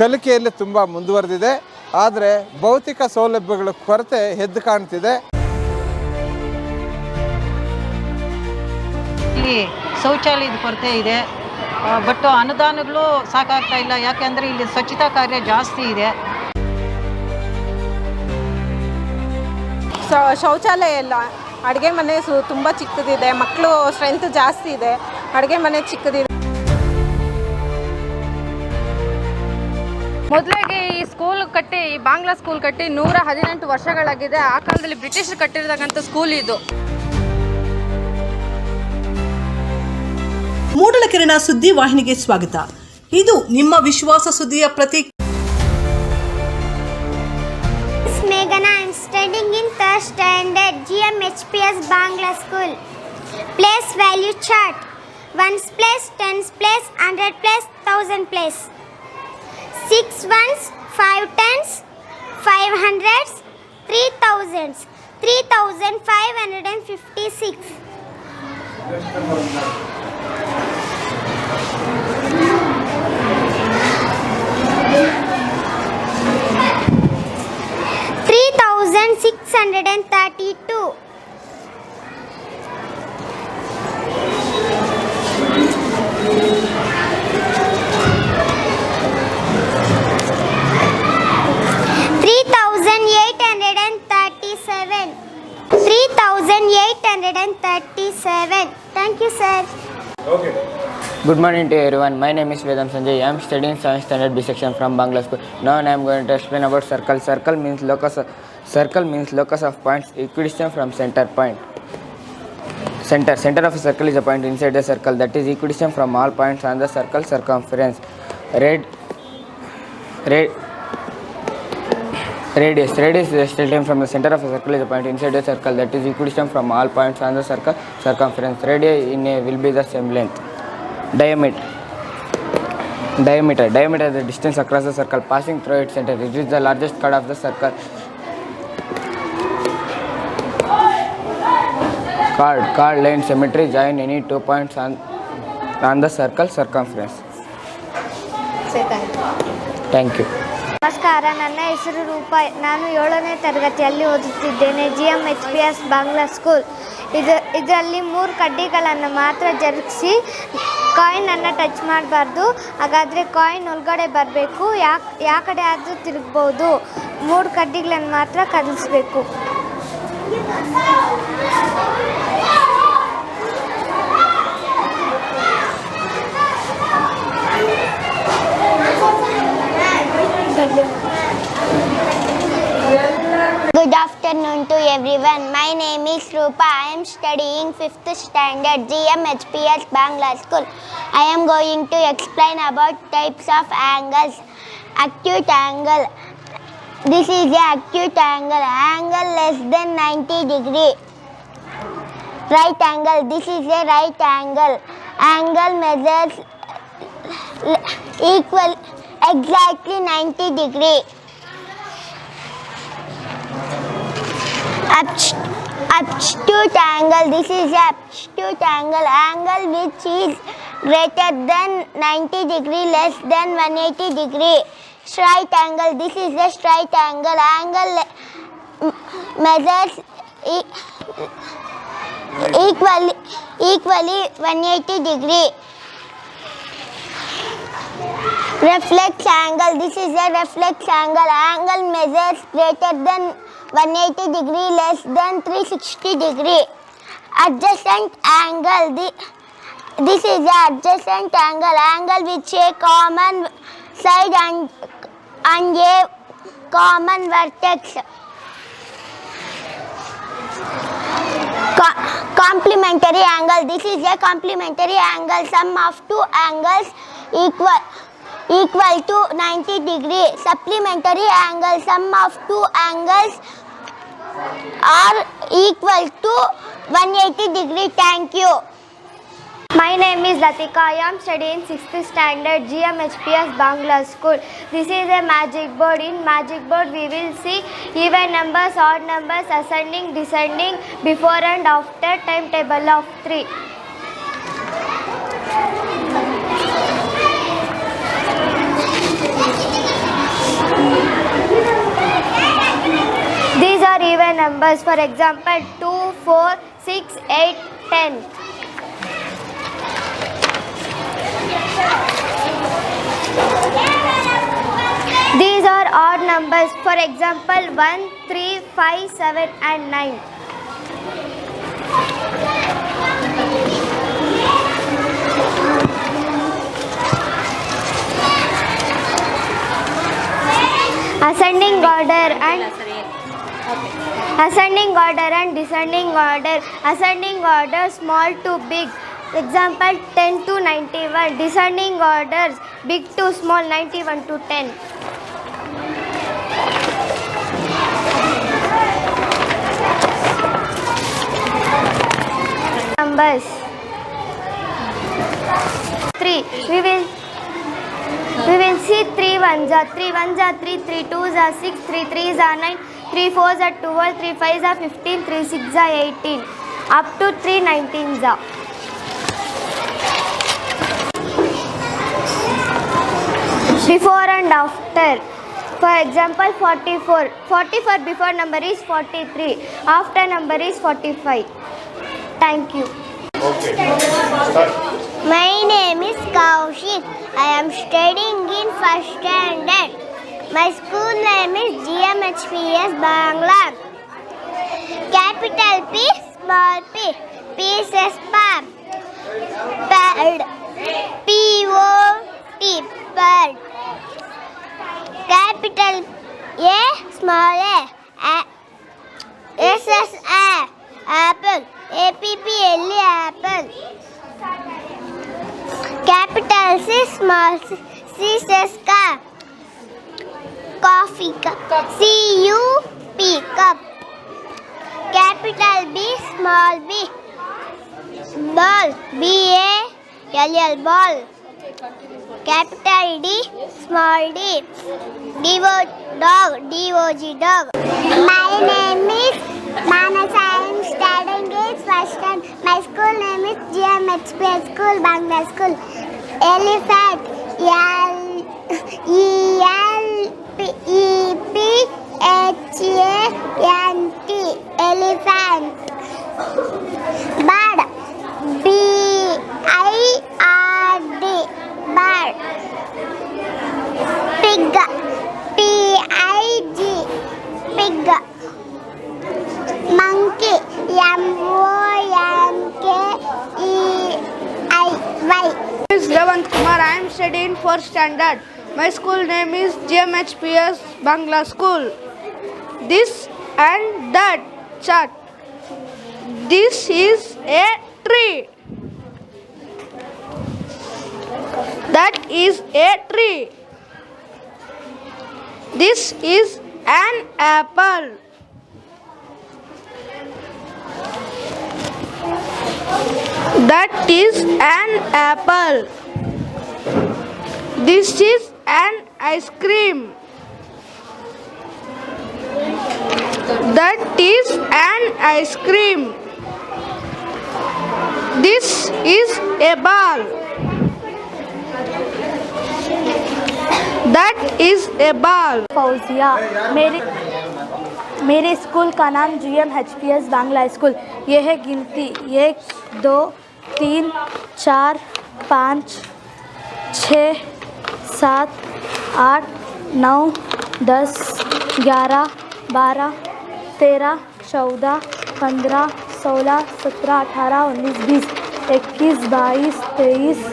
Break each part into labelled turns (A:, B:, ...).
A: ಕಲಿಕೆಯಲ್ಲಿ ತುಂಬ ಮುಂದುವರೆದಿದೆ ಆದರೆ ಭೌತಿಕ ಸೌಲಭ್ಯಗಳ ಕೊರತೆ ಎದ್ದು ಕಾಣ್ತಿದೆ
B: ಇಲ್ಲಿ ಶೌಚಾಲಯದ ಕೊರತೆ ಇದೆ ಬಟ್ ಅನುದಾನಗಳು ಸಾಕಾಗ್ತಾ ಇಲ್ಲ ಯಾಕೆಂದರೆ ಇಲ್ಲಿ ಸ್ವಚ್ಛತಾ ಕಾರ್ಯ ಜಾಸ್ತಿ ಇದೆ
C: ಶೌಚಾಲಯ ಇಲ್ಲ ಅಡುಗೆ ಮನೆ ಸು ತುಂಬ ಚಿಕ್ಕದಿದೆ ಮಕ್ಕಳು ಸ್ಟ್ರೆಂತ್ ಜಾಸ್ತಿ ಇದೆ ಅಡುಗೆ ಮನೆ ಚಿಕ್ಕದಿದೆ
D: ಮೊದಲಿಗೆ ಈ ಸ್ಕೂಲ್ ಕಟ್ಟಿ ಈ ಬಾಂಗ್ಲಾ ಸ್ಕೂಲ್ ಕಟ್ಟಿ ನೂರ ಹದಿನೆಂಟು ವರ್ಷಗಳಾಗಿದೆ ಆ ಕಾಲದಲ್ಲಿ ಬ್ರಿಟಿಷರು ಕಟ್ಟಿರ್ತಕ್ಕಂಥ ಸ್ಕೂಲ್ ಇದು
A: ಮೂಡಲಕಿರಣ ಸುದ್ದಿ ವಾಹಿನಿಗೆ ಸ್ವಾಗತ ಇದು ನಿಮ್ಮ ವಿಶ್ವಾಸ ಸುದ್ದಿಯ ಪ್ರತಿ
E: ಮೇಘನಾ I studying in third standard G M H P S Bangla school place value chart ones place tens place hundred place thousand place six ones five tens five hundreds three thousands three thousand five hundred and fifty six three thousand six hundred and thirty two thousand eight hundred and thirty seven three thousand eight hundred and thirty seven thank you sir
F: okay Good morning to everyone. My name is Vedam Sanjay. I am studying science standard B section from Bangla school. Now I am going to explain about circle. Circle means locus. Circle means locus of points equidistant from center point. Center. Center of a circle is a point inside the circle that is equidistant from all points on the circle circumference. Red. Red. Radius. Radius is the distance from the center of a circle is a point inside a circle that is equidistant from all points on the circle circumference. Radius in a will be the same length. Diameter. Diameter. Diameter is the distance across the circle passing through its center. It is the largest cut of the circle. Card. Card line symmetry join any two points on, on the circle circumference.
E: Say thank you. Thank you.
G: ನಮಸ್ಕಾರ ನನ್ನ ಹೆಸರು ರೂಪ ನಾನು ಏಳನೇ ತರಗತಿಯಲ್ಲಿ ಓದುತ್ತಿದ್ದೇನೆ G M H P S Bangla school ಇದು ಇದರಲ್ಲಿ ಮೂರು ಕಡ್ಡಿಗಳನ್ನು ಮಾತ್ರ ಜರುಗಿಸಿ ಕಾಯಿನನ್ನು ಟಚ್ ಮಾಡಬಾರ್ದು ಹಾಗಾದರೆ ಕಾಯಿನ್ ಒಳಗಡೆ ಬರಬೇಕು ಯಾಕೆ ಯಾವ ಕಡೆ ಆದರೂ ತಿರುಗ್ಬೋದು ಮೂರು ಕಡ್ಡಿಗಳನ್ನು ಮಾತ್ರ ಕದಲಿಸ್ಬೇಕು
H: Good afternoon to everyone. My name is Rupa. I am studying 5th standard GMHPS Bangla School. I am going to explain about types of angles. Acute angle. This is the acute angle. Angle less than 90 degree. Right angle. This is a right angle. Angle measures equal exactly 90 degree. Obtuse angle. This is obtuse angle. Angle which is greater than 90 degree, less than 180 degree. Straight angle. This is a straight angle. Angle measures e equally equally 180 degree. Reflex angle. This is a reflex angle. Angle measures greater than 180 degree less than 360 degree. Adjacent angle. The, this is the adjacent angle. Angle which a common side and, and a common vertex. Co complementary angle. This is a complementary angle. Sum of two angles equal equal to 90 degree. Supplementary angle. Sum of two angles R equal to 180 degree. Thank you.
I: My name is Latika. I am studying 6th standard GMHPS Bangla School. This is a magic board. In magic board we will see even numbers, odd numbers, ascending, descending, before and after timetable of 3. are even numbers. For example, 2, 4, 6, 8, 10. These are odd numbers. For example, 1, 3, 5, 7 and 9. Ascending order and Ascending order and descending order. Ascending order small to big. Example 10 to 91. Descending orders big to small 91 to 10. Numbers 3. We will we will see 3 ones are 3 ones are 3 3 twos are 6 3 threes are 9 Three three fours are twelve, three fives are fifteen, three sixes are eighteen, up to three nineteens are. Before and after. For example, 44. 44 before number is 43. After number is 45. Thank you.
H: My name is Kaushik. I am studying in first standard. My school name is GMHPS Bangla. Capital P, small p. P says pad. Pad. P-O-T, pad. Capital A, small a. a. S apple. A-P-P-L, apple. Capital C, small c. C says car. Coffee cup. cup. C U P Capital B, small b. Ball. B A L L ball. Capital D, small d. Divo dog. D O G dog.
E: My name is Manasa. I am studying in first and my school name is GMHP School, Bangla School. Elephant. L E L ఈపిహెచ్ఏఎన్టి elephant bird బిఐఆర్డి bird Pig పిఐజి Pig monkey ఎంఓఎంకేఈఐవై
J: This is Ravan Kumar. I am studying 4th standard. My school name is GMHPS Bangla School. This and that chart. This is a tree. That is a tree. This is an apple. That is an apple. This is and ice cream. That is an ice cream. This is a ball. That is a ball. fauzia
C: mere मेरे school का नाम G M H P S Bangla school यह है गिनती एक दो तीन चार पाँच छः सात आठ नौ दस ग्यारह बारह तेरह चौदह पंद्रह सोलह सत्रह अठारह उन्नीस बीस इक्कीस बाईस तेईस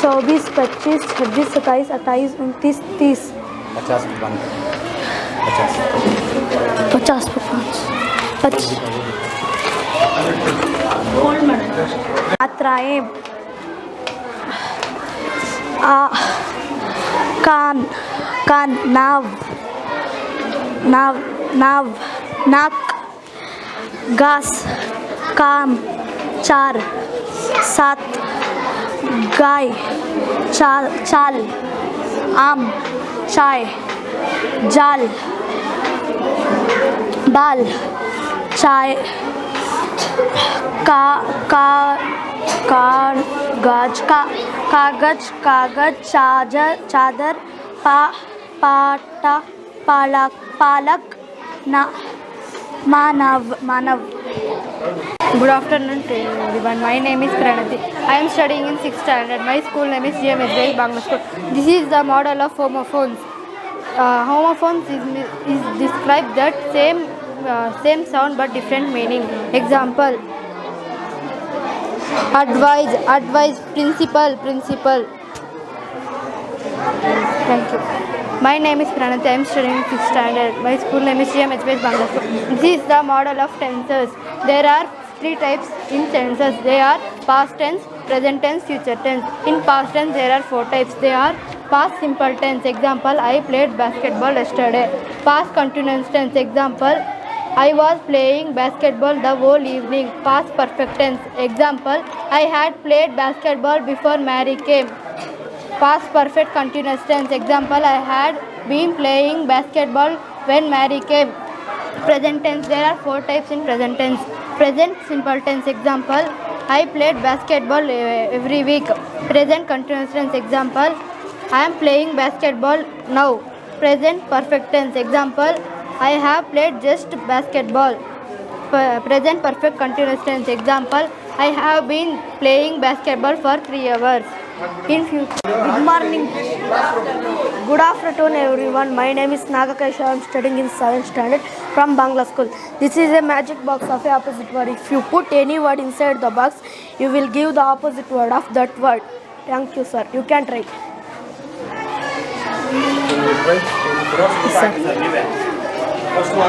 C: चौबीस पच्चीस छब्बीस सत्ताईस अट्ठाईस उनतीस तीस पचास पचास मात्राएँ कान कान नाव नाव नाव नाक घास काम चार सात गाय चाल चाल आम चाय जाल बाल चाय का का कार गाज का कागज कागज चादर चादर पा पाटा पालक पालक ना मानव मानव
K: good afternoon everyone my name is Pranati I am studying in six standard my school name is M S Bangla school this is the model of homophones homophones is is describe that same same sound but different meaning example advise advise principal principal thank you my name is Pranati. I am studying 6th standard. My school name is GM HBS Bangladesh. This is the model of tenses. There are three types in tenses. They are past tense, present tense, future tense. In past tense, there are four types. They are past simple tense. Example, I played basketball yesterday. Past continuous tense. Example, I was playing basketball the whole evening. Past perfect tense. Example, I had played basketball before Mary came. Past perfect continuous tense. Example, I had been playing basketball when Mary came. Present tense. There are four types in present tense. Present simple tense. Example, I played basketball eh, every week. Present continuous tense. Example, I am playing basketball now. Present perfect tense. Example, I have played just basketball. P present perfect continuous tense. Example, I have been playing basketball for three hours. In future. Good morning. Good afternoon, everyone. My name is Nagakesha. I am studying in 7th standard from Bangla School. This is a magic box of a opposite word. If you put any word inside the box, you will give the opposite word of that word. Thank you, sir. You can try. Yes, sir. Ah.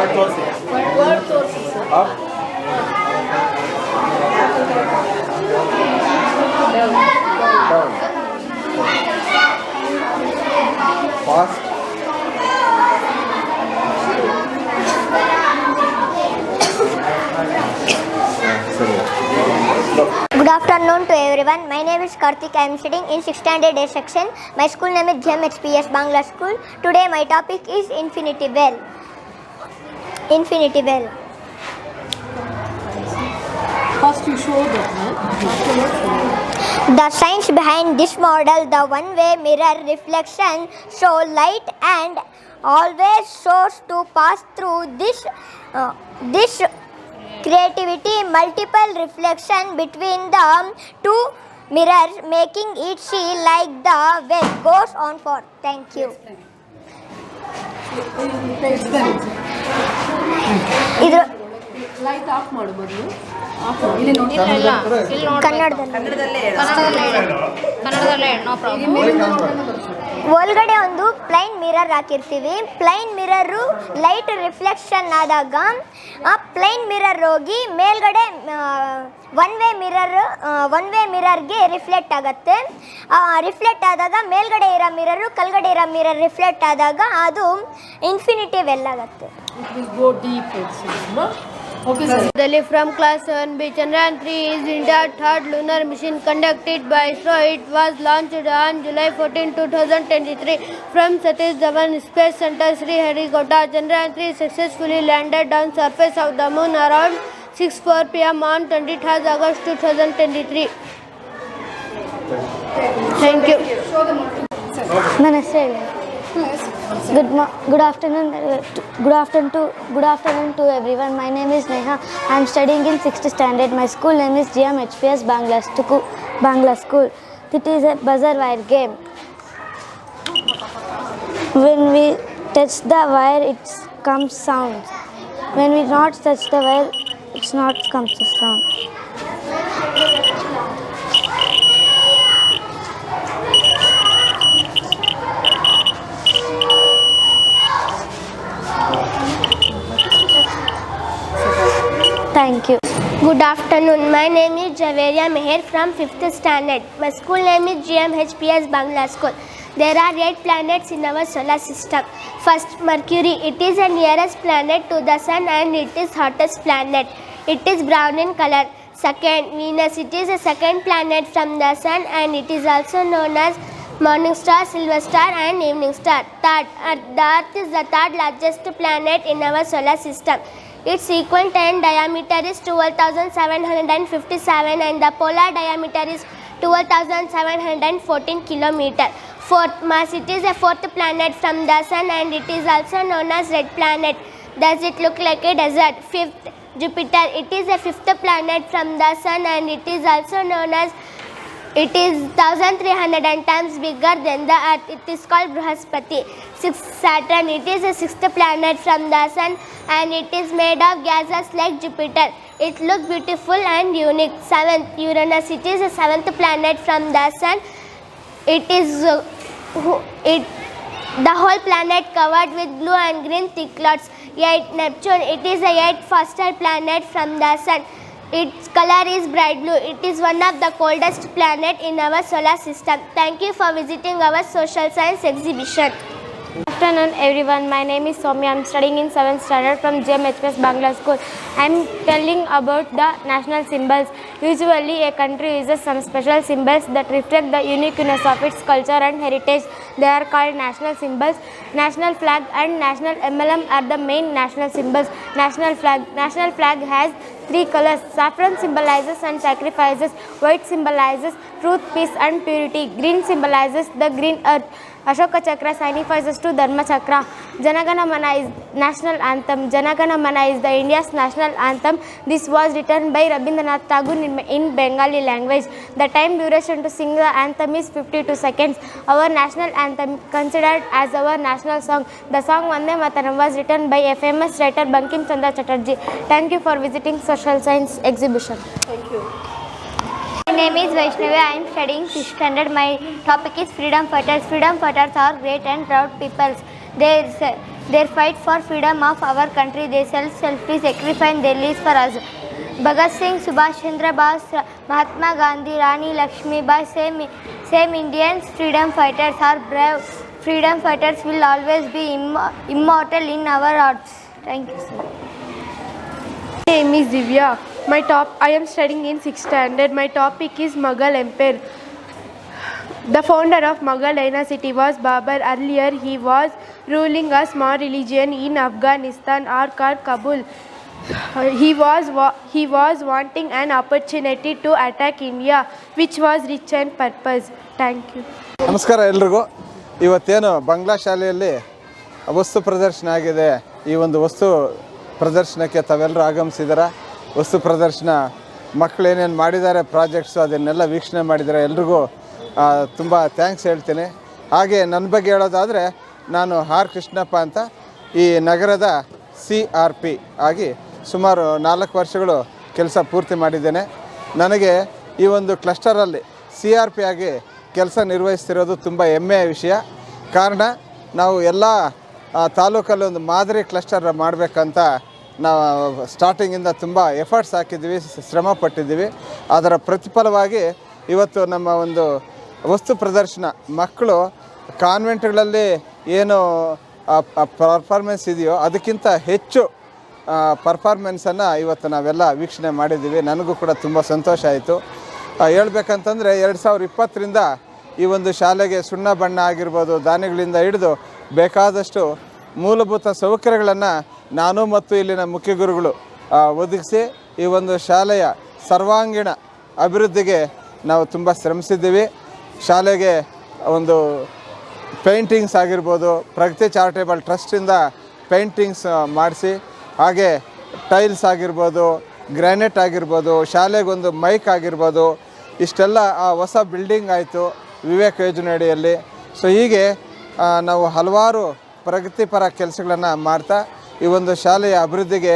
L: Good afternoon to everyone. My name is Karthik. I am sitting in 6th standard A section. My school name is JMXPS Bangla School. Today my topic is infinity bell. Infinity bell. First you show the bell. The science behind this model, the one-way mirror reflection, show light and always shows to pass through this uh, this creativity multiple reflection between the two mirrors making it see like the web goes on for thank you ಇದ್ರ light off ಕನ್ನಡದಲ್ಲೇ ಕನ್ನಡದಲ್ಲೇ no problem ಒಳಗಡೆ ಒಂದು plain mirror ಹಾಕಿರ್ತೀವಿ plain mirror light reflection ಆದಾಗ ಆ plain mirror ಹೋಗಿ ಮೇಲ್ಗಡೆ one way mirror one way ಮಿರರ್ಗೆ ರಿಫ್ಲೆಕ್ಟ್ ಆಗುತ್ತೆ ರಿಫ್ಲೆಕ್ಟ್ ಆದಾಗ ಮೇಲ್ಗಡೆ ಇರೋ ಮಿರರು ಕೆಳಗಡೆ ಇರೋ ಮಿರರ್ ರಿಫ್ಲೆಕ್ಟ್ ಆದಾಗ ಅದು ಇನ್ಫಿನಿಟಿ ವೆಲ್ ಆಗುತ್ತೆ
M: Okay, sir. Delhi from class 7 B. Chandrayaan 3 is India's third lunar mission conducted by ISRO. It was launched on July 14, 2023 from Satish Dhawan Space Center, Sriharikota. Chandrayaan 3 successfully landed on surface of the moon around 6:4 p.m. on 23rd August 2023. Thank you.
N: ನನ್ನ Good, good afternoon. Uh, good afternoon to good afternoon to everyone. My name is Neha. I am studying in 6th standard. My school name is GMHPS Bangla, Bangla School. It is a buzzer wire game. When we touch the wire, it comes sound. When we not touch the wire, it's not comes sound.
O: Thank you.
P: Good afternoon. My name is Javeria Meher from 5th standard. My school name is GMHPS Bangla School. There are eight planets in our solar system. First, Mercury. It is the nearest planet to the Sun and it is hottest planet. It is brown in color. Second, Venus. It is the second planet from the Sun and it is also known as morning star, silver star and evening star. Third, Earth. the Earth is the third largest planet in our solar system. Its sequent end diameter is 12,757 and the polar diameter is 12,714 km. Fourth, Mars it is a fourth planet from the Sun and it is also known as red planet. Does it look like a desert? Fifth, Jupiter. It is a fifth planet from the Sun and it is also known as it is 1310 times bigger than the earth. It is called Brhaspati. Sixth Saturn. It is the sixth planet from the sun and it is made of gases like Jupiter. It looks beautiful and unique. Seventh Uranus. It is the seventh planet from the sun. It is uh, it the whole planet covered with blue and green thick clouds. Yet Neptune, it is the eighth faster planet from the sun. Its color is bright blue. It is one of the coldest planet in our solar system. Thank you for visiting our social science exhibition afternoon everyone my name is Soumya I'm studying in 7th standard from JMHPS Bangla school I'm telling about the national symbols usually a country uses some special symbols that reflect the uniqueness of its culture and heritage they are called national symbols national flag and national emblem are the main national symbols national flag national flag has three colors saffron symbolizes and sacrifices white symbolizes truth peace and purity green symbolizes the green earth Ashoka Chakra signifies to धर्म चक्र जनगण Mana is national anthem Jana Gana Mana is the India national anthem this was written by Rabindranath Tagore in in Bengali language the time duration to sing the anthem is fifty two seconds our national anthem considered as our national song the song Vande Mataram was written by a famous writer Bankim Chandra Chatterjee thank you for visiting social science exhibition thank you
Q: name is Vaishnavi. I am studying 6th standard. My topic is freedom fighters. Freedom fighters are great and proud peoples. They they fight for freedom of our country, they self-selfishly sacrifice their lives for us. Bhagat Singh, Subhash Chandra Bose, Mahatma Gandhi, Rani Lakshmi Bai, same, same Indians freedom fighters are brave. Freedom fighters will always be Im immortal in our hearts. Thank you, sir.
R: My name is Divya. My top, I am studying in 6th standard. My topic is Mughal Empire. The founder of Mughal dynasty was Babar. Earlier, he was ruling a small religion in Afghanistan or called Kabul. He was, he was wanting an opportunity to attack India, which was rich and purpose. Thank you.
S: ನಮಸ್ಕಾರ ಎಲ್ರಿಗೂ ಇವತ್ತೇನು ಬಂಗ್ಲಾ ಶಾಲೆಯಲ್ಲಿ ವಸ್ತು ಪ್ರದರ್ಶನ ಆಗಿದೆ ಈ ಒಂದು ವಸ್ತು ಪ್ರದರ್ಶನಕ್ಕೆ ತಾವೆಲ್ಲರೂ ಆಗಮಿಸಿದ್ದೀರಾ ವಸ್ತು ಪ್ರದರ್ಶನ ಮಕ್ಕಳು ಏನೇನು ಮಾಡಿದ್ದಾರೆ ಪ್ರಾಜೆಕ್ಟ್ಸು ಅದನ್ನೆಲ್ಲ ವೀಕ್ಷಣೆ ಮಾಡಿದರೆ ಎಲ್ರಿಗೂ ತುಂಬ ಥ್ಯಾಂಕ್ಸ್ ಹೇಳ್ತೀನಿ ಹಾಗೆ ನನ್ನ ಬಗ್ಗೆ ಹೇಳೋದಾದರೆ ನಾನು ಆರ್ ಕೃಷ್ಣಪ್ಪ ಅಂತ ಈ ನಗರದ ಸಿ ಆರ್ ಪಿ ಆಗಿ ಸುಮಾರು ನಾಲ್ಕು ವರ್ಷಗಳು ಕೆಲಸ ಪೂರ್ತಿ ಮಾಡಿದ್ದೇನೆ ನನಗೆ ಈ ಒಂದು ಕ್ಲಸ್ಟರಲ್ಲಿ ಸಿ ಆರ್ ಪಿ ಆಗಿ ಕೆಲಸ ನಿರ್ವಹಿಸ್ತಿರೋದು ತುಂಬ ಹೆಮ್ಮೆಯ ವಿಷಯ ಕಾರಣ ನಾವು ಎಲ್ಲ ತಾಲೂಕಲ್ಲಿ ಒಂದು ಮಾದರಿ ಕ್ಲಸ್ಟರ್ ಮಾಡಬೇಕಂತ ನಾವು ಸ್ಟಾರ್ಟಿಂಗಿಂದ ತುಂಬ ಎಫರ್ಟ್ಸ್ ಹಾಕಿದ್ದೀವಿ ಶ್ರಮ ಪಟ್ಟಿದ್ದೀವಿ ಅದರ ಪ್ರತಿಫಲವಾಗಿ ಇವತ್ತು ನಮ್ಮ ಒಂದು ವಸ್ತು ಪ್ರದರ್ಶನ ಮಕ್ಕಳು ಕಾನ್ವೆಂಟ್ಗಳಲ್ಲಿ ಏನು ಪರ್ಫಾರ್ಮೆನ್ಸ್ ಇದೆಯೋ ಅದಕ್ಕಿಂತ ಹೆಚ್ಚು ಪರ್ಫಾರ್ಮೆನ್ಸನ್ನು ಇವತ್ತು ನಾವೆಲ್ಲ ವೀಕ್ಷಣೆ ಮಾಡಿದ್ದೀವಿ ನನಗೂ ಕೂಡ ತುಂಬ ಸಂತೋಷ ಆಯಿತು ಹೇಳ್ಬೇಕಂತಂದರೆ ಎರಡು ಸಾವಿರ ಇಪ್ಪತ್ತರಿಂದ ಈ ಒಂದು ಶಾಲೆಗೆ ಸುಣ್ಣ ಬಣ್ಣ ಆಗಿರ್ಬೋದು ದಾನಿಗಳಿಂದ ಹಿಡಿದು ಬೇಕಾದಷ್ಟು ಮೂಲಭೂತ ಸೌಕರ್ಯಗಳನ್ನು ನಾನು ಮತ್ತು ಇಲ್ಲಿನ ಮುಖ್ಯ ಗುರುಗಳು ಒದಗಿಸಿ ಈ ಒಂದು ಶಾಲೆಯ ಸರ್ವಾಂಗೀಣ ಅಭಿವೃದ್ಧಿಗೆ ನಾವು ತುಂಬ ಶ್ರಮಿಸಿದ್ದೀವಿ ಶಾಲೆಗೆ ಒಂದು ಪೇಂಟಿಂಗ್ಸ್ ಆಗಿರ್ಬೋದು ಪ್ರಗತಿ ಚಾರಿಟೇಬಲ್ ಟ್ರಸ್ಟಿಂದ ಪೇಂಟಿಂಗ್ಸ್ ಮಾಡಿಸಿ ಹಾಗೆ ಟೈಲ್ಸ್ ಆಗಿರ್ಬೋದು ಗ್ರ್ಯಾನೆಟ್ ಆಗಿರ್ಬೋದು ಶಾಲೆಗೊಂದು ಮೈಕ್ ಆಗಿರ್ಬೋದು ಇಷ್ಟೆಲ್ಲ ಆ ಹೊಸ ಬಿಲ್ಡಿಂಗ್ ಆಯಿತು ವಿವೇಕ ಯೋಜನೆ ಅಡಿಯಲ್ಲಿ ಸೊ ಹೀಗೆ ನಾವು ಹಲವಾರು ಪ್ರಗತಿಪರ ಕೆಲಸಗಳನ್ನು ಮಾಡ್ತಾ ಈ ಒಂದು ಶಾಲೆಯ ಅಭಿವೃದ್ಧಿಗೆ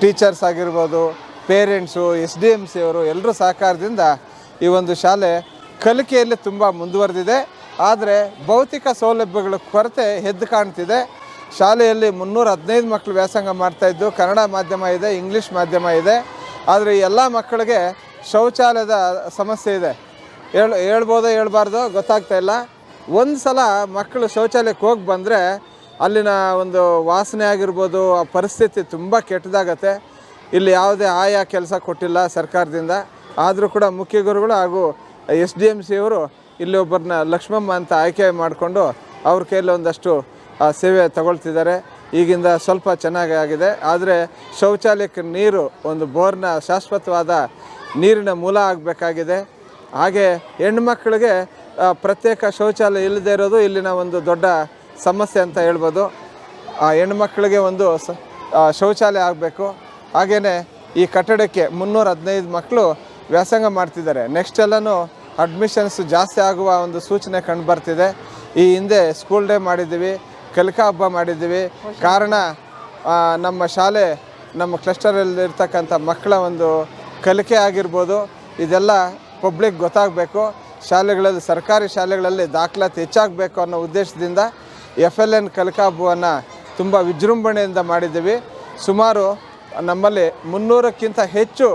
S: ಟೀಚರ್ಸ್ ಆಗಿರ್ಬೋದು parents S D M C ಅವರು ಎಲ್ಲರೂ ಸಹಕಾರದಿಂದ ಈ ಒಂದು ಶಾಲೆ ಕಲಿಕೆಯಲ್ಲಿ ತುಂಬ ಮುಂದುವರೆದಿದೆ ಆದರೆ ಭೌತಿಕ ಸೌಲಭ್ಯಗಳ ಕೊರತೆ ಎದ್ದು ಕಾಣ್ತಿದೆ ಶಾಲೆಯಲ್ಲಿ ಮುನ್ನೂರ ಹದಿನೈದು ಮಕ್ಕಳು ವ್ಯಾಸಂಗ ಮಾಡ್ತಾಯಿದ್ದು ಕನ್ನಡ ಮಾಧ್ಯಮ ಇದೆ ಇಂಗ್ಲೀಷ್ ಮಾಧ್ಯಮ ಇದೆ ಆದರೆ ಎಲ್ಲ ಮಕ್ಕಳಿಗೆ ಶೌಚಾಲಯದ ಸಮಸ್ಯೆ ಇದೆ ಹೇಳ್ ಹೇಳ್ಬೋದೋ ಹೇಳ್ಬಾರ್ದೋ ಗೊತ್ತಾಗ್ತಾ ಇಲ್ಲ ಒಂದು ಸಲ ಮಕ್ಕಳು ಶೌಚಾಲಯಕ್ಕೆ ಹೋಗಿ ಬಂದರೆ ಅಲ್ಲಿನ ಒಂದು ವಾಸನೆ ಆಗಿರ್ಬೋದು ಆ ಪರಿಸ್ಥಿತಿ ತುಂಬ ಕೆಟ್ಟದಾಗತ್ತೆ ಇಲ್ಲಿ ಯಾವುದೇ ಆಯಾ ಕೆಲಸ ಕೊಟ್ಟಿಲ್ಲ ಸರ್ಕಾರದಿಂದ ಆದರೂ ಕೂಡ ಮುಖ್ಯ ಗುರುಗಳು ಹಾಗೂ ಎಸ್ ಡಿ ಎಮ್ ಸಿಯವರು ಇಲ್ಲಿ ಒಬ್ಬರನ್ನ ಲಕ್ಷ್ಮಮ್ಮ ಅಂತ ಆಯ್ಕೆ ಮಾಡಿಕೊಂಡು ಅವ್ರ ಕೈಯಲ್ಲಿ ಒಂದಷ್ಟು ಸೇವೆ ತಗೊಳ್ತಿದ್ದಾರೆ ಈಗಿಂದ ಸ್ವಲ್ಪ ಚೆನ್ನಾಗಿ ಆಗಿದೆ ಆದರೆ ಶೌಚಾಲಯಕ್ಕೆ ನೀರು ಒಂದು ಬೋರ್ನ ಶಾಶ್ವತವಾದ ನೀರಿನ ಮೂಲ ಆಗಬೇಕಾಗಿದೆ ಹಾಗೆ ಹೆಣ್ಮಕ್ಳಿಗೆ ಪ್ರತ್ಯೇಕ ಶೌಚಾಲಯ ಇಲ್ಲದೇ ಇರೋದು ಇಲ್ಲಿನ ಒಂದು ದೊಡ್ಡ ಸಮಸ್ಯೆ ಅಂತ ಹೇಳ್ಬೋದು ಹೆಣ್ಮಕ್ಳಿಗೆ ಒಂದು ಶೌಚಾಲಯ ಆಗಬೇಕು ಹಾಗೆಯೇ ಈ ಕಟ್ಟಡಕ್ಕೆ ಮುನ್ನೂರ ಹದಿನೈದು ಮಕ್ಕಳು ವ್ಯಾಸಂಗ ಮಾಡ್ತಿದ್ದಾರೆ ನೆಕ್ಸ್ಟ್ ಎಲ್ಲನೂ ಅಡ್ಮಿಷನ್ಸ್ ಜಾಸ್ತಿ ಆಗುವ ಒಂದು ಸೂಚನೆ ಕಂಡು ಬರ್ತಿದೆ ಈ ಹಿಂದೆ ಸ್ಕೂಲ್ ಡೇ ಮಾಡಿದ್ದೀವಿ ಕಲಿಕಾ ಹಬ್ಬ ಮಾಡಿದ್ದೀವಿ ಕಾರಣ ನಮ್ಮ ಶಾಲೆ ನಮ್ಮ ಕ್ಲಸ್ಟರಲ್ಲಿರ್ತಕ್ಕಂಥ ಮಕ್ಕಳ ಒಂದು ಕಲಿಕೆ ಆಗಿರ್ಬೋದು ಇದೆಲ್ಲ ಪಬ್ಲಿಕ್ ಗೊತ್ತಾಗಬೇಕು ಶಾಲೆಗಳಲ್ಲಿ ಸರ್ಕಾರಿ ಶಾಲೆಗಳಲ್ಲಿ ದಾಖಲಾತಿ ಹೆಚ್ಚಾಗಬೇಕು ಅನ್ನೋ ಉದ್ದೇಶದಿಂದ ಎಫ್ ಎಲ್ ಎನ್ ಕಲ್ಕಾ ತುಂಬ ವಿಜೃಂಭಣೆಯಿಂದ ಮಾಡಿದ್ದೀವಿ ಸುಮಾರು ನಮ್ಮಲ್ಲಿ ಮುನ್ನೂರಕ್ಕಿಂತ ಹೆಚ್ಚು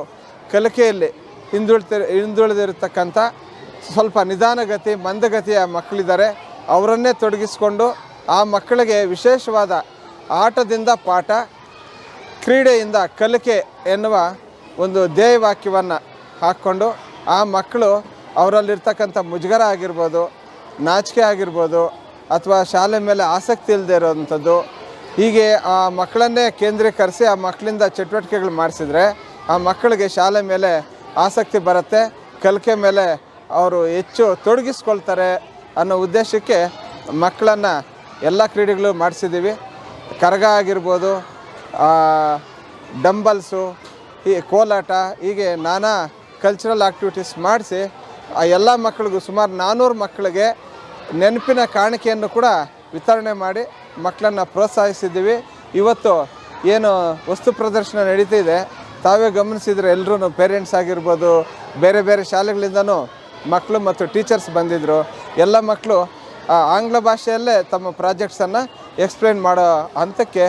S: ಕಲಿಕೆಯಲ್ಲಿ ಹಿಂದುಳಿತ ಹಿಂದುಳಿದಿರತಕ್ಕಂಥ ಸ್ವಲ್ಪ ನಿಧಾನಗತಿ ಮಂದಗತಿಯ ಮಕ್ಕಳಿದ್ದಾರೆ ಅವರನ್ನೇ ತೊಡಗಿಸಿಕೊಂಡು ಆ ಮಕ್ಕಳಿಗೆ ವಿಶೇಷವಾದ ಆಟದಿಂದ ಪಾಠ ಕ್ರೀಡೆಯಿಂದ ಕಲಿಕೆ ಎನ್ನುವ ಒಂದು ಧ್ಯೇಯವಾಕ್ಯವನ್ನು ಹಾಕ್ಕೊಂಡು ಆ ಮಕ್ಕಳು ಅವರಲ್ಲಿರ್ತಕ್ಕಂಥ ಮುಜುಗರ ಆಗಿರ್ಬೋದು ನಾಚಿಕೆ ಆಗಿರ್ಬೋದು ಅಥವಾ ಶಾಲೆ ಮೇಲೆ ಆಸಕ್ತಿ ಇಲ್ಲದೆ ಇರೋವಂಥದ್ದು ಹೀಗೆ ಆ ಮಕ್ಕಳನ್ನೇ ಕೇಂದ್ರೀಕರಿಸಿ ಆ ಮಕ್ಕಳಿಂದ ಚಟುವಟಿಕೆಗಳು ಮಾಡಿಸಿದ್ರೆ ಆ ಮಕ್ಕಳಿಗೆ ಶಾಲೆ ಮೇಲೆ ಆಸಕ್ತಿ ಬರುತ್ತೆ ಕಲಿಕೆ ಮೇಲೆ ಅವರು ಹೆಚ್ಚು ತೊಡಗಿಸ್ಕೊಳ್ತಾರೆ ಅನ್ನೋ ಉದ್ದೇಶಕ್ಕೆ ಮಕ್ಕಳನ್ನು ಎಲ್ಲ ಕ್ರೀಡೆಗಳು ಮಾಡಿಸಿದ್ದೀವಿ ಕರಗ ಆಗಿರ್ಬೋದು ಡಂಬಲ್ಸು ಈ ಕೋಲಾಟ ಹೀಗೆ ನಾನಾ ಕಲ್ಚರಲ್ ಆ್ಯಕ್ಟಿವಿಟೀಸ್ ಮಾಡಿಸಿ ಆ ಎಲ್ಲ ಮಕ್ಕಳಿಗೂ ಸುಮಾರು ನಾನ್ನೂರು ಮಕ್ಕಳಿಗೆ ನೆನಪಿನ ಕಾಣಿಕೆಯನ್ನು ಕೂಡ ವಿತರಣೆ ಮಾಡಿ ಮಕ್ಕಳನ್ನು ಪ್ರೋತ್ಸಾಹಿಸಿದ್ದೀವಿ ಇವತ್ತು ಏನು ವಸ್ತು ಪ್ರದರ್ಶನ ನಡೀತಿದೆ ತಾವೇ ಗಮನಿಸಿದರೆ ಎಲ್ಲರೂ ಪೇರೆಂಟ್ಸ್ ಆಗಿರ್ಬೋದು ಬೇರೆ ಬೇರೆ ಶಾಲೆಗಳಿಂದನೂ ಮಕ್ಕಳು ಮತ್ತು ಟೀಚರ್ಸ್ ಬಂದಿದ್ದರು ಎಲ್ಲ ಮಕ್ಕಳು ಆಂಗ್ಲ ಭಾಷೆಯಲ್ಲೇ ತಮ್ಮ ಪ್ರಾಜೆಕ್ಟ್ಸನ್ನು ಎಕ್ಸ್ಪ್ಲೇನ್ ಮಾಡೋ ಹಂತಕ್ಕೆ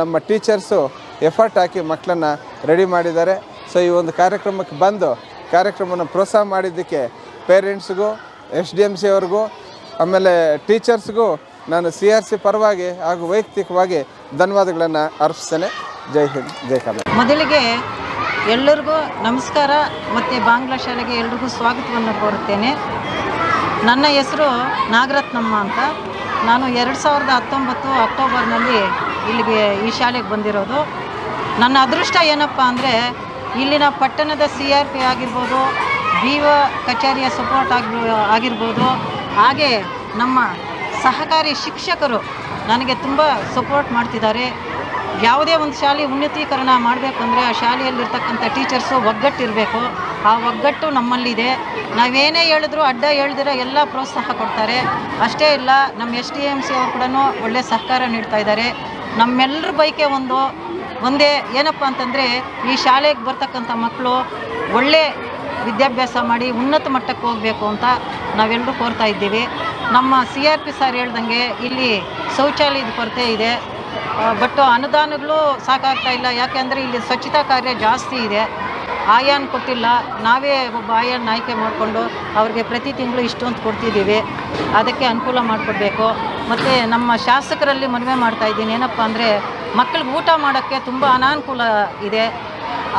S: ನಮ್ಮ ಟೀಚರ್ಸು ಎಫರ್ಟ್ ಹಾಕಿ ಮಕ್ಕಳನ್ನು ರೆಡಿ ಮಾಡಿದ್ದಾರೆ ಸೊ ಈ ಒಂದು ಕಾರ್ಯಕ್ರಮಕ್ಕೆ ಬಂದು ಕಾರ್ಯಕ್ರಮವನ್ನು ಪ್ರೋತ್ಸಾಹ ಮಾಡಿದ್ದಕ್ಕೆ ಪೇರೆಂಟ್ಸ್ಗೂ ಎಸ್ ಡಿ ಎಮ್ ಸಿ ಅವ್ರಿಗೂ ಆಮೇಲೆ ಟೀಚರ್ಸ್ಗೂ ನಾನು ಸಿ ಆರ್ ಸಿ ಪರವಾಗಿ ಹಾಗೂ ವೈಯಕ್ತಿಕವಾಗಿ ಧನ್ಯವಾದಗಳನ್ನು ಅರ್ಪಿಸ್ತೇನೆ ಜೈ ಹಿಂದ್ ಜೈ ಕರ್ನಾಟಕ
T: ಮೊದಲಿಗೆ ಎಲ್ಲರಿಗೂ ನಮಸ್ಕಾರ ಮತ್ತು ಬಾಂಗ್ಲಾ ಶಾಲೆಗೆ ಎಲ್ರಿಗೂ ಸ್ವಾಗತವನ್ನು ಕೋರುತ್ತೇನೆ ನನ್ನ ಹೆಸರು ನಾಗರತ್ನಮ್ಮ ಅಂತ ನಾನು ಎರಡು ಸಾವಿರದ ಹತ್ತೊಂಬತ್ತು ಅಕ್ಟೋಬರ್ನಲ್ಲಿ ಇಲ್ಲಿಗೆ ಈ ಶಾಲೆಗೆ ಬಂದಿರೋದು ನನ್ನ ಅದೃಷ್ಟ ಏನಪ್ಪ ಅಂದರೆ ಇಲ್ಲಿನ ಪಟ್ಟಣದ ಸಿ ಆರ್ ಪಿ ಆಗಿರ್ಬೋದು ಬಿ ಒ ಕಚೇರಿಯ ಸಪೋರ್ಟ್ ಆಗಿ ಆಗಿರ್ಬೋದು ಹಾಗೆ ನಮ್ಮ ಸಹಕಾರಿ ಶಿಕ್ಷಕರು ನನಗೆ ತುಂಬ ಸಪೋರ್ಟ್ ಮಾಡ್ತಿದ್ದಾರೆ ಯಾವುದೇ ಒಂದು ಶಾಲೆ ಉನ್ನತೀಕರಣ ಮಾಡಬೇಕು ಅಂದರೆ ಆ ಶಾಲೆಯಲ್ಲಿರ್ತಕ್ಕಂಥ ಟೀಚರ್ಸು ಒಗ್ಗಟ್ಟಿರಬೇಕು ಆ ಒಗ್ಗಟ್ಟು ನಮ್ಮಲ್ಲಿದೆ ನಾವೇನೇ ಹೇಳಿದ್ರು ಅಡ್ಡ ಹೇಳಿದ್ರೆ ಎಲ್ಲ ಪ್ರೋತ್ಸಾಹ ಕೊಡ್ತಾರೆ ಅಷ್ಟೇ ಇಲ್ಲ ನಮ್ಮ ಎಸ್ ಡಿ ಎಮ್ ಸಿ ಅವರು ಕೂಡ ಒಳ್ಳೆಯ ಸಹಕಾರ ನೀಡ್ತಾ ಇದ್ದಾರೆ ನಮ್ಮೆಲ್ಲರ ಬೈಕೆ ಒಂದು ಒಂದೇ ಏನಪ್ಪ ಅಂತಂದರೆ ಈ ಶಾಲೆಗೆ ಬರ್ತಕ್ಕಂಥ ಮಕ್ಕಳು ಒಳ್ಳೆ ವಿದ್ಯಾಭ್ಯಾಸ ಮಾಡಿ ಉನ್ನತ ಮಟ್ಟಕ್ಕೆ ಹೋಗಬೇಕು ಅಂತ ನಾವೆಲ್ಲರೂ ಕೋರ್ತಾ ಇದ್ದೀವಿ ನಮ್ಮ ಸಿ ಆರ್ ಪಿ ಸರ್ ಹೇಳ್ದಂಗೆ ಇಲ್ಲಿ ಶೌಚಾಲಯದ ಕೊರತೆ ಇದೆ ಬಟ್ ಅನುದಾನಗಳು ಸಾಕಾಗ್ತಾ ಇಲ್ಲ ಯಾಕೆಂದರೆ ಇಲ್ಲಿ ಸ್ವಚ್ಛತಾ ಕಾರ್ಯ ಜಾಸ್ತಿ ಇದೆ ಆಯಾನ್ ಕೊಟ್ಟಿಲ್ಲ ನಾವೇ ಒಬ್ಬ ಆಯಾನ್ ಆಯ್ಕೆ ಮಾಡಿಕೊಂಡು ಅವ್ರಿಗೆ ಪ್ರತಿ ತಿಂಗಳು ಇಷ್ಟು ಅಂತ ಕೊಡ್ತಿದ್ದೀವಿ ಅದಕ್ಕೆ ಅನುಕೂಲ ಮಾಡಿಕೊಡ್ಬೇಕು ಮತ್ತು ನಮ್ಮ ಶಾಸಕರಲ್ಲಿ ಮನವಿ ಮಾಡ್ತಾಯಿದ್ದೀನಿ ಏನಪ್ಪ ಅಂದರೆ ಮಕ್ಕಳಿಗೆ ಊಟ ಮಾಡೋಕ್ಕೆ ತುಂಬ ಅನಾನುಕೂಲ ಇದೆ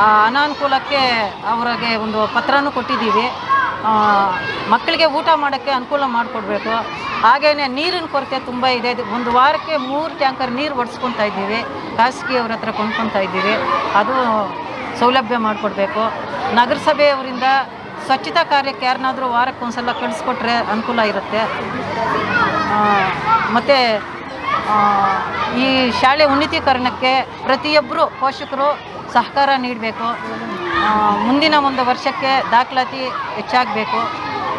T: ಅನಾನುಕೂಲಕ್ಕೆ ಅವರಿಗೆ ಒಂದು ಪತ್ರನೂ ಕೊಟ್ಟಿದ್ದೀವಿ ಮಕ್ಕಳಿಗೆ ಊಟ ಮಾಡೋಕ್ಕೆ ಅನುಕೂಲ ಮಾಡಿಕೊಡ್ಬೇಕು ಹಾಗೆಯೇ ನೀರಿನ ಕೊರತೆ ತುಂಬ ಇದೆ ಒಂದು ವಾರಕ್ಕೆ ಮೂರು ಟ್ಯಾಂಕರ್ ನೀರು ಒಡಿಸ್ಕೊತಾ ಇದ್ದೀವಿ ಖಾಸಗಿಯವ್ರ ಹತ್ರ ಕೊಂಡ್ಕೊತಾ ಇದ್ದೀವಿ ಅದು ಸೌಲಭ್ಯ ಮಾಡಿಕೊಡ್ಬೇಕು ನಗರಸಭೆಯವರಿಂದ ಸ್ವಚ್ಛತಾ ಕಾರ್ಯಕ್ಕೆ ಯಾರನ್ನಾದರೂ ವಾರಕ್ಕೆ ಕಳಿಸ್ಕೊಟ್ರೆ ಅನುಕೂಲ ಇರುತ್ತೆ ಮತ್ತು ಈ ಶಾಲೆ ಉನ್ನತೀಕರಣಕ್ಕೆ ಪ್ರತಿಯೊಬ್ಬರು ಪೋಷಕರು ಸಹಕಾರ ನೀಡಬೇಕು ಮುಂದಿನ ಒಂದು ವರ್ಷಕ್ಕೆ ದಾಖಲಾತಿ ಹೆಚ್ಚಾಗಬೇಕು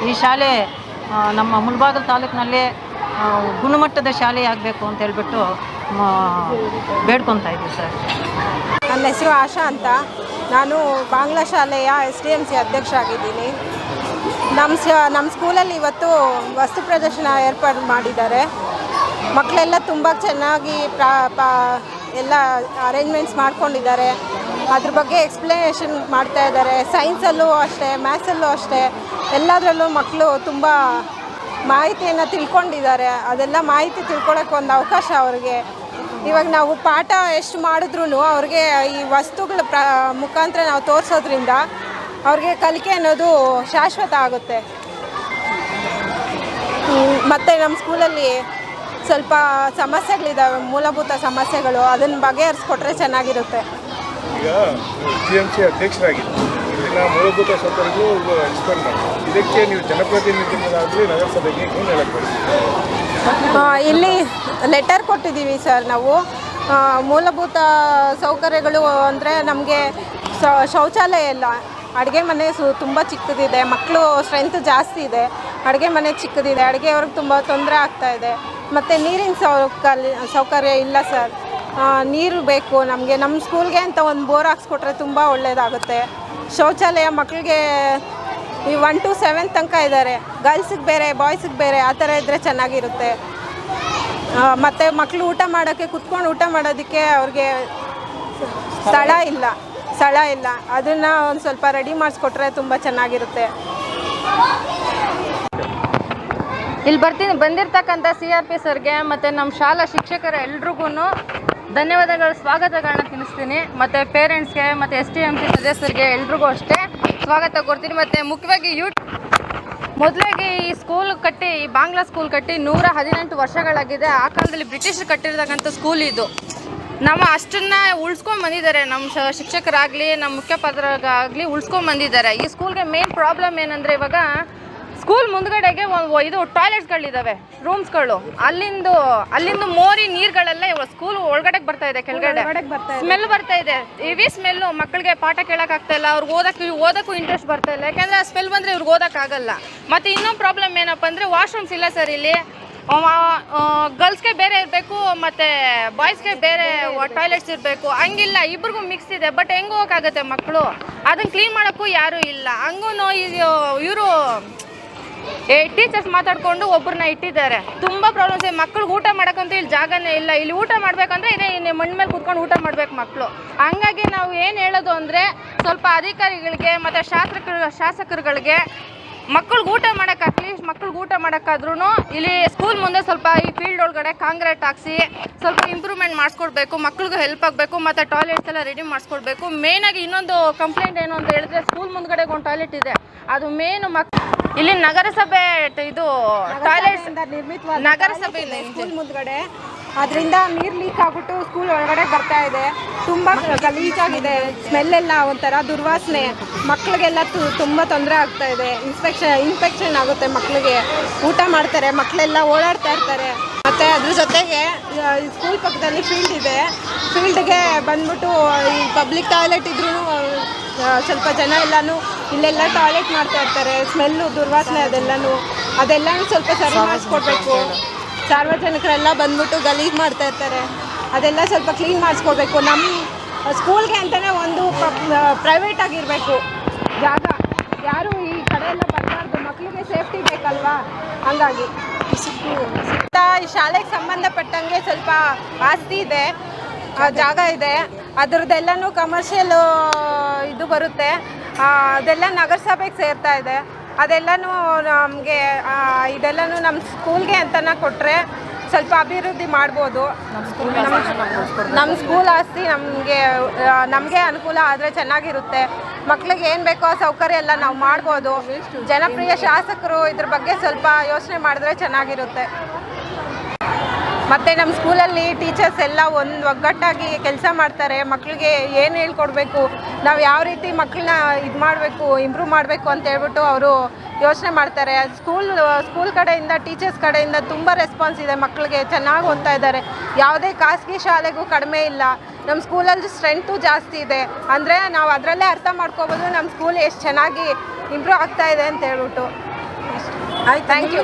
T: ಈ ಶಾಲೆ ನಮ್ಮ ಮುಳಬಾಗಿಲು ತಾಲೂಕಿನಲ್ಲಿ ಗುಣಮಟ್ಟದ ಶಾಲೆ ಆಗಬೇಕು ಅಂತ ಹೇಳ್ಬಿಟ್ಟು ಬೇಡ್ಕೊತಾ ಇದ್ದೀವಿ ಸರ್ ನನ್ನ ಹೆಸರು ಆಶಾ ಅಂತ ನಾನು ಬಾಂಗ್ಲಾ ಶಾಲೆಯ ಎಸ್ ಡಿ ಎಮ್ ಸಿ ಆಗಿದ್ದೀನಿ ನಮ್ಮ ಸ ನಮ್ಮ ಸ್ಕೂಲಲ್ಲಿ ಇವತ್ತು ವಸ್ತು ಪ್ರದರ್ಶನ ಏರ್ಪಾಡು ಮಾಡಿದ್ದಾರೆ ಮಕ್ಕಳೆಲ್ಲ ತುಂಬ ಚೆನ್ನಾಗಿ ಪ್ರಾ ಎಲ್ಲ ಅರೇಂಜ್ಮೆಂಟ್ಸ್ ಮಾಡ್ಕೊಂಡಿದ್ದಾರೆ ಅದ್ರ ಬಗ್ಗೆ ಎಕ್ಸ್ಪ್ಲನೇಷನ್ ಮಾಡ್ತಾ ಇದ್ದಾರೆ ಸೈನ್ಸಲ್ಲೂ ಅಷ್ಟೇ ಮ್ಯಾಥ್ಸಲ್ಲೂ ಅಷ್ಟೇ ಎಲ್ಲದರಲ್ಲೂ ಮಕ್ಕಳು ತುಂಬ ಮಾಹಿತಿಯನ್ನು ತಿಳ್ಕೊಂಡಿದ್ದಾರೆ ಅದೆಲ್ಲ ಮಾಹಿತಿ ತಿಳ್ಕೊಳ್ಳೋಕೆ ಒಂದು ಅವಕಾಶ ಅವ್ರಿಗೆ ಇವಾಗ ನಾವು ಪಾಠ ಎಷ್ಟು ಮಾಡಿದ್ರೂ ಅವ್ರಿಗೆ ಈ ವಸ್ತುಗಳ ಪ್ರ ಮುಖಾಂತರ ನಾವು ತೋರಿಸೋದ್ರಿಂದ ಅವ್ರಿಗೆ ಕಲಿಕೆ ಅನ್ನೋದು ಶಾಶ್ವತ ಆಗುತ್ತೆ ಮತ್ತು ನಮ್ಮ ಸ್ಕೂಲಲ್ಲಿ ಸ್ವಲ್ಪ ಸಮಸ್ಯೆಗಳಿದ್ದಾವೆ ಮೂಲಭೂತ ಸಮಸ್ಯೆಗಳು ಅದನ್ನ ಬಗೆಹರಿಸ್ಕೊಟ್ರೆ ಚೆನ್ನಾಗಿರುತ್ತೆ ಈಗ ಮೂಲಭೂತ ಇದಕ್ಕೆ ನೀವು ಜನಪ್ರತಿನಿಧಿ ಇಲ್ಲಿ ಲೆಟರ್ ಕೊಟ್ಟಿದ್ದೀವಿ ಸರ್ ನಾವು ಮೂಲಭೂತ ಸೌಕರ್ಯಗಳು ಅಂದರೆ ನಮಗೆ ಶೌಚಾಲಯ ಇಲ್ಲ ಅಡುಗೆ ಮನೆ ಸು ತುಂಬ ಚಿಕ್ಕದಿದೆ ಮಕ್ಕಳು ಸ್ಟ್ರೆಂತ್ ಜಾಸ್ತಿ ಇದೆ ಅಡುಗೆ ಮನೆ ಚಿಕ್ಕದಿದೆ ಅಡುಗೆ ಅವ್ರಿಗೆ ತುಂಬ ತೊಂದರೆ ಆಗ್ತಾಯಿದೆ ಮತ್ತು ನೀರಿನ ಸೌಕರ್ಯ ಸೌಕರ್ಯ ಇಲ್ಲ ಸರ್ ನೀರು ಬೇಕು ನಮಗೆ ನಮ್ಮ ಸ್ಕೂಲ್ಗೆ ಅಂತ ಒಂದು ಬೋರ್ ಹಾಕ್ಸ್ಕೊಟ್ರೆ ತುಂಬ ಒಳ್ಳೆಯದಾಗುತ್ತೆ ಶೌಚಾಲಯ ಮಕ್ಕಳಿಗೆ ಈ ಒನ್ ಟು ಸೆವೆನ್ ತನಕ ಇದ್ದಾರೆ ಗರ್ಲ್ಸಿಗೆ ಬೇರೆ ಬಾಯ್ಸಿಗೆ ಬೇರೆ ಆ ಥರ ಇದ್ದರೆ ಚೆನ್ನಾಗಿರುತ್ತೆ ಮತ್ತು ಮಕ್ಕಳು ಊಟ ಮಾಡೋಕ್ಕೆ ಕುತ್ಕೊಂಡು ಊಟ ಮಾಡೋದಕ್ಕೆ ಅವ್ರಿಗೆ ಸ್ಥಳ ಇಲ್ಲ ಸ್ಥಳ ಇಲ್ಲ ಅದನ್ನು ಒಂದು ಸ್ವಲ್ಪ ರೆಡಿ ಮಾಡಿಸ್ಕೊಟ್ರೆ ತುಂಬ ಚೆನ್ನಾಗಿರುತ್ತೆ ಇಲ್ಲಿ ಬರ್ತೀನಿ ಬಂದಿರತಕ್ಕಂಥ ಸಿ ಆರ್ ಪಿ ಸರ್ಗೆ ಮತ್ತು ನಮ್ಮ ಶಾಲಾ ಶಿಕ್ಷಕರ ಎಲ್ರಿಗೂ ಧನ್ಯವಾದಗಳು ಸ್ವಾಗತಗಳನ್ನ ತಿನ್ನಿಸ್ತೀನಿ ಮತ್ತು ಪೇರೆಂಟ್ಸ್ಗೆ ಮತ್ತು ಎಸ್ ಟಿ ಎಮ್ ಸಿ ಸದಸ್ಯರಿಗೆ ಎಲ್ರಿಗೂ ಅಷ್ಟೇ ಸ್ವಾಗತ ಕೊಡ್ತೀನಿ ಮತ್ತು ಮುಖ್ಯವಾಗಿ ಯೂಟ್ ಮೊದಲಾಗಿ ಈ ಸ್ಕೂಲ್ ಕಟ್ಟಿ ಈ ಬಾಂಗ್ಲಾ ಸ್ಕೂಲ್ ಕಟ್ಟಿ ನೂರ ಹದಿನೆಂಟು ವರ್ಷಗಳಾಗಿದೆ ಆ ಕಾಲದಲ್ಲಿ ಬ್ರಿಟಿಷರು ಕಟ್ಟಿರ್ತಕ್ಕಂಥ ಸ್ಕೂಲ್ ಇದು ನಮ್ಮ ಅಷ್ಟನ್ನ ಉಳಿಸ್ಕೊಂಡು ಬಂದಿದ್ದಾರೆ ನಮ್ಮ ಶಿಕ್ಷಕರಾಗಲಿ ನಮ್ಮ ಮುಖ್ಯೋಪಾಧ್ಯಾಯರಾಗಲಿ ಉಳಿಸ್ಕೊಂಡು ಬಂದಿದ್ದಾರೆ ಈ ಸ್ಕೂಲ್ಗೆ ಮೇನ್ ಪ್ರಾಬ್ಲಮ್ ಏನಂದರೆ ಇವಾಗ ಸ್ಕೂಲ್ ಮುಂದ್ಗಡೆಗೆ ಒಂದು ಇದು ಟಾಯ್ಲೆಟ್ಸ್ಗಳಿದ್ದಾವೆ ರೂಮ್ಸ್ಗಳು ಅಲ್ಲಿಂದು ಅಲ್ಲಿಂದ ಮೋರಿ ನೀರುಗಳೆಲ್ಲ ಇವಾಗ ಸ್ಕೂಲ್ ಒಳಗಡೆ ಬರ್ತಾ ಇದೆ ಕೆಳಗಡೆ ಸ್ಮೆಲ್ ಬರ್ತಾ ಇದೆ ಇವಿ ಸ್ಮೆಲ್ಲು ಮಕ್ಕಳಿಗೆ ಪಾಠ ಕೇಳಕ್ ಇಲ್ಲ ಅವ್ರಿಗೆ ಓದಕ್ಕೆ ಓದಕ್ಕೂ ಇಂಟ್ರೆಸ್ಟ್ ಬರ್ತಾ ಇಲ್ಲ ಯಾಕಂದ್ರೆ ಆ ಸ್ಮೆಲ್ ಬಂದರೆ ಇವ್ರಿಗೆ ಓದೋಕ್ಕಾಗಲ್ಲ ಮತ್ತೆ ಇನ್ನೊಂದು ಪ್ರಾಬ್ಲಮ್ ಏನಪ್ಪ ಅಂದರೆ ವಾಶ್ರೂಮ್ಸ್ ಇಲ್ಲ ಸರ್ ಇಲ್ಲಿ ಗರ್ಲ್ಸ್ಗೆ ಬೇರೆ ಇರಬೇಕು ಮತ್ತು ಬಾಯ್ಸ್ಗೆ ಬೇರೆ ಟಾಯ್ಲೆಟ್ಸ್ ಇರಬೇಕು ಹಂಗಿಲ್ಲ ಇಬ್ರಿಗೂ ಮಿಕ್ಸ್ ಇದೆ ಬಟ್ ಹೆಂಗೆ ಹೋಗೋಕ್ಕಾಗತ್ತೆ ಮಕ್ಕಳು ಅದನ್ನು ಕ್ಲೀನ್ ಮಾಡೋಕ್ಕೂ ಯಾರೂ ಇಲ್ಲ ಹಂಗೂ ಇವರು ಟೀಚರ್ಸ್ ಮಾತಾಡ್ಕೊಂಡು ಒಬ್ಬರನ್ನ ಇಟ್ಟಿದ್ದಾರೆ ತುಂಬ ಪ್ರಾಬ್ಲಮ್ಸ್ ಇದೆ ಮಕ್ಳಿಗೆ ಊಟ ಮಾಡೋಕ್ಕಂತೂ ಇಲ್ಲಿ ಜಾಗನೇ ಇಲ್ಲ ಇಲ್ಲಿ ಊಟ ಮಾಡಬೇಕಂದ್ರೆ ಇದೇ ಮಣ್ಣ ಮೇಲೆ ಕುತ್ಕೊಂಡು ಊಟ ಮಾಡ್ಬೇಕು ಮಕ್ಕಳು ಹಂಗಾಗಿ ನಾವು ಏನು ಹೇಳೋದು ಅಂದರೆ ಸ್ವಲ್ಪ ಅಧಿಕಾರಿಗಳಿಗೆ ಮತ್ತು ಶಾಸಕರು ಶಾಸಕರುಗಳಿಗೆ ಮಕ್ಕಳಿಗೆ ಊಟ ಮಾಡೋಕೆ ಅಟ್ಲೀಸ್ಟ್ ಮಕ್ಕಳಿಗೆ ಊಟ ಮಾಡೋಕ್ಕಾದ್ರೂ ಇಲ್ಲಿ ಸ್ಕೂಲ್ ಮುಂದೆ ಸ್ವಲ್ಪ ಈ ಫೀಲ್ಡ್ ಒಳಗಡೆ ಕಾಂಕ್ರೀಟ್ ಹಾಕ್ಸಿ ಸ್ವಲ್ಪ ಇಂಪ್ರೂವ್ಮೆಂಟ್ ಮಾಡಿಸ್ಕೊಡ್ಬೇಕು ಮಕ್ಳಿಗೂ ಹೆಲ್ಪ್ ಆಗಬೇಕು ಮತ್ತು ಟಾಯ್ಲೆಟ್ಸ್ ಎಲ್ಲ ರೆಡಿ ಮಾಡಿಸ್ಕೊಡ್ಬೇಕು ಮೇಯ್ನಾಗಿ ಇನ್ನೊಂದು ಕಂಪ್ಲೇಂಟ್ ಏನು ಅಂತ ಹೇಳಿದ್ರೆ ಸ್ಕೂಲ್ ಮುಂದ್ಗಡೆ ಒಂದು ಟಾಯ್ಲೆಟ್ ಇದೆ ಅದು ಮೇನ್ ಮಕ್ ಇಲ್ಲಿ ನಗರಸಭೆ ಇದು ಟಾಯ್ಲೆಟ್ಸ್ ನಗರಸಭೆ ಮುಂದ್ಗಡೆ ಅದರಿಂದ ನೀರು ಲೀಕ್ ಆಗಿಬಿಟ್ಟು ಸ್ಕೂಲ್ ಒಳಗಡೆ ಬರ್ತಾ ಇದೆ ತುಂಬ ಗಲೀಜಾಗಿದೆ ಸ್ಮೆಲ್ಲೆಲ್ಲ ಒಂಥರ ದುರ್ವಾಸನೆ ಮಕ್ಕಳಿಗೆಲ್ಲ ತುಂಬ ತೊಂದರೆ ಆಗ್ತಾ ಇದೆ ಇನ್ಸ್ಪೆಕ್ಷನ್ ಇನ್ಫೆಕ್ಷನ್ ಆಗುತ್ತೆ ಮಕ್ಕಳಿಗೆ ಊಟ ಮಾಡ್ತಾರೆ ಮಕ್ಕಳೆಲ್ಲ ಓಡಾಡ್ತಾ ಇರ್ತಾರೆ ಮತ್ತು ಅದ್ರ ಜೊತೆಗೆ ಸ್ಕೂಲ್ ಪಕ್ಕದಲ್ಲಿ ಫೀಲ್ಡ್ ಇದೆ ಫೀಲ್ಡ್ಗೆ ಬಂದ್ಬಿಟ್ಟು ಈ ಪಬ್ಲಿಕ್ ಟಾಯ್ಲೆಟ್ ಇದ್ರೂ ಸ್ವಲ್ಪ ಜನ ಎಲ್ಲನೂ ಇಲ್ಲೆಲ್ಲ ಟಾಯ್ಲೆಟ್ ಮಾಡ್ತಾ ಇರ್ತಾರೆ ಸ್ಮೆಲ್ಲು ದುರ್ವಾಸನೆ ಅದೆಲ್ಲನೂ ಅದೆಲ್ಲನೂ ಸ್ವಲ್ಪ ಸರಿ ಮಾಡಿಸ್ಕೊಡ್ಬೇಕು ಸಾರ್ವಜನಿಕರೆಲ್ಲ ಬಂದ್ಬಿಟ್ಟು ಗಲೀಜು ಮಾಡ್ತಾ ಇರ್ತಾರೆ ಅದೆಲ್ಲ ಸ್ವಲ್ಪ ಕ್ಲೀನ್ ಮಾಡಿಸ್ಕೋಬೇಕು ನಮ್ಮ ಸ್ಕೂಲ್ಗೆ ಅಂತಲೇ ಒಂದು ಪ್ರೈವೇಟಾಗಿರಬೇಕು ಜಾಗ ಯಾರು ಈ ಕಡೆ ಎಲ್ಲ ಬರಬಾರ್ದು ಮಕ್ಕಳಿಗೆ ಸೇಫ್ಟಿ ಬೇಕಲ್ವಾ ಹಂಗಾಗಿ ಸುತ್ತ ಶಾಲೆಗೆ ಸಂಬಂಧಪಟ್ಟಂಗೆ ಸ್ವಲ್ಪ ಆಸ್ತಿ ಇದೆ ಜಾಗ ಇದೆ ಅದರದ್ದೆಲ್ಲನೂ ಕಮರ್ಷಿಯಲ್ ಇದು ಬರುತ್ತೆ ಅದೆಲ್ಲ ನಗರಸಭೆಗೆ ಸೇರ್ತಾ ಇದೆ ಅದೆಲ್ಲನೂ ನಮಗೆ ಇದೆಲ್ಲನೂ ನಮ್ಮ ಸ್ಕೂಲ್ಗೆ ಅಂತಲೇ ಕೊಟ್ಟರೆ ಸ್ವಲ್ಪ ಅಭಿವೃದ್ಧಿ ಮಾಡ್ಬೋದು ನಮ್ಮ ಸ್ಕೂಲ್ ಆಸ್ತಿ ನಮಗೆ ನಮಗೆ ಅನುಕೂಲ ಆದರೆ ಚೆನ್ನಾಗಿರುತ್ತೆ ಮಕ್ಳಿಗೆ ಏನು ಬೇಕೋ ಆ ಸೌಕರ್ಯ ಎಲ್ಲ ನಾವು ಮಾಡ್ಬೋದು ಜನಪ್ರಿಯ ಶಾಸಕರು ಇದ್ರ ಬಗ್ಗೆ ಸ್ವಲ್ಪ ಯೋಚನೆ ಮಾಡಿದ್ರೆ ಚೆನ್ನಾಗಿರುತ್ತೆ ಮತ್ತು ನಮ್ಮ ಸ್ಕೂಲಲ್ಲಿ ಟೀಚರ್ಸ್ ಎಲ್ಲ ಒಂದು ಒಗ್ಗಟ್ಟಾಗಿ ಕೆಲಸ ಮಾಡ್ತಾರೆ ಮಕ್ಕಳಿಗೆ ಏನು ಹೇಳ್ಕೊಡ್ಬೇಕು ನಾವು ಯಾವ ರೀತಿ ಮಕ್ಕಳನ್ನ ಇದು ಮಾಡಬೇಕು ಇಂಪ್ರೂವ್ ಮಾಡಬೇಕು ಅಂತ ಹೇಳ್ಬಿಟ್ಟು ಅವರು ಯೋಚನೆ ಮಾಡ್ತಾರೆ ಸ್ಕೂಲ್ ಸ್ಕೂಲ್ ಕಡೆಯಿಂದ ಟೀಚರ್ಸ್ ಕಡೆಯಿಂದ ತುಂಬ ರೆಸ್ಪಾನ್ಸ್ ಇದೆ ಮಕ್ಕಳಿಗೆ ಚೆನ್ನಾಗಿ ಓದ್ತಾ ಇದ್ದಾರೆ ಯಾವುದೇ ಖಾಸಗಿ ಶಾಲೆಗೂ ಕಡಿಮೆ ಇಲ್ಲ ನಮ್ಮ ಸ್ಕೂಲಲ್ಲಿ ಸ್ಟ್ರೆಂತು ಜಾಸ್ತಿ ಇದೆ ಅಂದರೆ ನಾವು ಅದರಲ್ಲೇ ಅರ್ಥ ಮಾಡ್ಕೋಬೋದು ನಮ್ಮ ಸ್ಕೂಲ್ ಎಷ್ಟು ಚೆನ್ನಾಗಿ ಇಂಪ್ರೂವ್ ಆಗ್ತಾ ಇದೆ ಅಂತ ಹೇಳ್ಬಿಟ್ಟು ಆಯ್ತು ಥ್ಯಾಂಕ್ ಯು